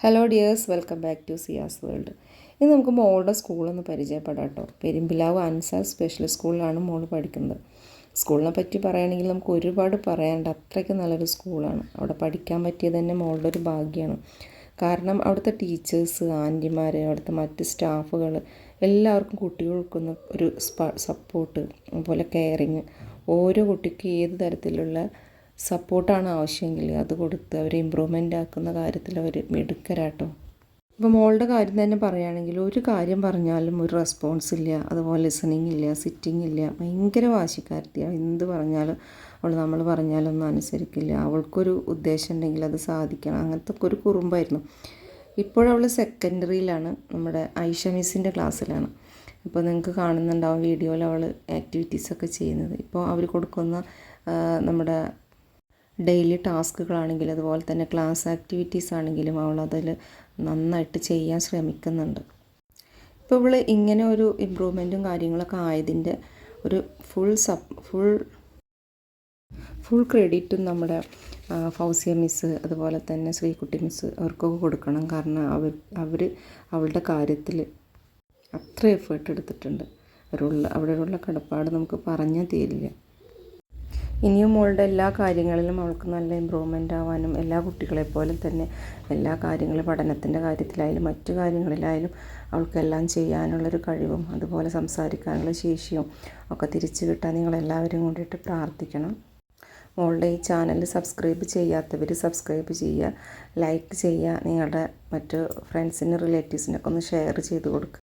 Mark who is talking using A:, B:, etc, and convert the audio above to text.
A: Hello dears welcome back to Siya's world ഇന്ന് നമുക്ക് മോളുടെ സ്കൂളൊന്ന് പരിചയപ്പെടാം കേട്ടോ. പെരുമ്പിലാവ് അൻസാർ സ്പെഷ്യൽ സ്കൂളിലാണ് മോൾ പഠിക്കുന്നത്. സ്കൂളിനെ പറ്റി പറയുകയാണെങ്കിൽ നമുക്ക് ഒരുപാട് പറയാനുണ്ട്. അത്രയ്ക്ക് നല്ലൊരു സ്കൂളാണ് അവിടെ പഠിക്കാൻ പറ്റിയത് തന്നെ മോളുടെ ഒരു ഭാഗ്യമാണ് കാരണം അവിടുത്തെ ടീച്ചേഴ്സ് ആന്റിമാർ അവിടുത്തെ മറ്റ് സ്റ്റാഫുകൾ എല്ലാവർക്കും കുട്ടികൾക്കൊന്ന് ഒരു സപ്പോർട്ട് അതുപോലെ കെയറിങ് ഓരോ കുട്ടിക്ക് ഏത് തരത്തിലുള്ള സപ്പോർട്ടാണ് ആവശ്യമെങ്കിൽ അത് കൊടുത്ത് അവരെ ഇമ്പ്രൂവ്മെന്റ് ആക്കുന്ന കാര്യത്തിൽ അവർ മിടുക്കരാട്ടോ. ഇപ്പോൾ മോളുടെ കാര്യം തന്നെ പറയുകയാണെങ്കിൽ ഒരു കാര്യം പറഞ്ഞാലും ഒരു റെസ്പോൺസ് ഇല്ല അതുപോലെ ലിസണിങ് ഇല്ല സിറ്റിംഗ് ഇല്ല ഭയങ്കര വാശിക്കാരത്തിയാണ് എന്ത് പറഞ്ഞാലും അവൾ നമ്മൾ പറഞ്ഞാലൊന്നും അനുസരിക്കില്ല. അവൾക്കൊരു ഉദ്ദേശം ഉണ്ടെങ്കിൽ അത് സാധിക്കണം. അങ്ങനത്തെ ഒക്കെ ഒരു കുറുമ്പായിരുന്നു. ഇപ്പോഴവൾ സെക്കൻഡറിയിലാണ് നമ്മുടെ ഐഷ മിസ്സിന്റെ ക്ലാസ്സിലാണ്. ഇപ്പോൾ നിങ്ങൾക്ക് കാണുന്നുണ്ടാവും വീഡിയോയിൽ അവൾ ആക്ടിവിറ്റീസൊക്കെ ചെയ്യുന്നത്. ഇപ്പോൾ അവർ കൊടുക്കുന്ന നമ്മുടെ ഡെയിലി ടാസ്കുകളാണെങ്കിലും അതുപോലെ തന്നെ ക്ലാസ് ആക്ടിവിറ്റീസ് ആണെങ്കിലും അവൾ അതിൽ നന്നായിട്ട് ചെയ്യാൻ ശ്രമിക്കുന്നുണ്ട്. ഇപ്പോൾ ഇവൾ ഇങ്ങനെ ഒരു ഇമ്പ്രൂവ്മെന്റും കാര്യങ്ങളൊക്കെ ആയതിന്റെ ഒരു ഫുൾ സപ് ഫുൾ ഫുൾ ക്രെഡിറ്റും നമ്മുടെ ഫൗസിയ മിസ് അതുപോലെ തന്നെ ശ്രീകുട്ടി മിസ് അവർക്കൊക്കെ കൊടുക്കണം. കാരണം അവർ അവർ അവളുടെ കാര്യത്തിൽ അത്ര എഫേർട്ട് എടുത്തിട്ടുണ്ട്. അവരുള്ള അവിടെയുള്ള കടപ്പാട് നമുക്ക് പറഞ്ഞാൽ തീരില്ല. ഇനിയും മോളുടെ എല്ലാ കാര്യങ്ങളിലും അവൾക്ക് നല്ല ഇമ്പ്രൂവ്മെന്റ് ആവാനും എല്ലാ കുട്ടികളെ പോലെ തന്നെ എല്ലാ കാര്യങ്ങളും പഠനത്തിന്റെ കാര്യത്തിലായാലും മറ്റു കാര്യങ്ങളിലായാലും അവൾക്കെല്ലാം ചെയ്യാനുള്ളൊരു കഴിവും അതുപോലെ സംസാരിക്കാനുള്ള ശേഷിയും ഒക്കെ തിരിച്ചു കിട്ടാൻ നിങ്ങളെല്ലാവരും കൂടിയിട്ട് പ്രാർത്ഥിക്കണം. മോളുടെ ഈ ചാനൽ സബ്സ്ക്രൈബ് ചെയ്യാത്തവർ സബ്സ്ക്രൈബ് ചെയ്യുക ലൈക്ക് ചെയ്യുക നിങ്ങളുടെ മറ്റു ഫ്രണ്ട്സിന് റിലേറ്റീവ്സിനൊക്കെ ഒന്ന് ഷെയർ ചെയ്ത് കൊടുക്കുക.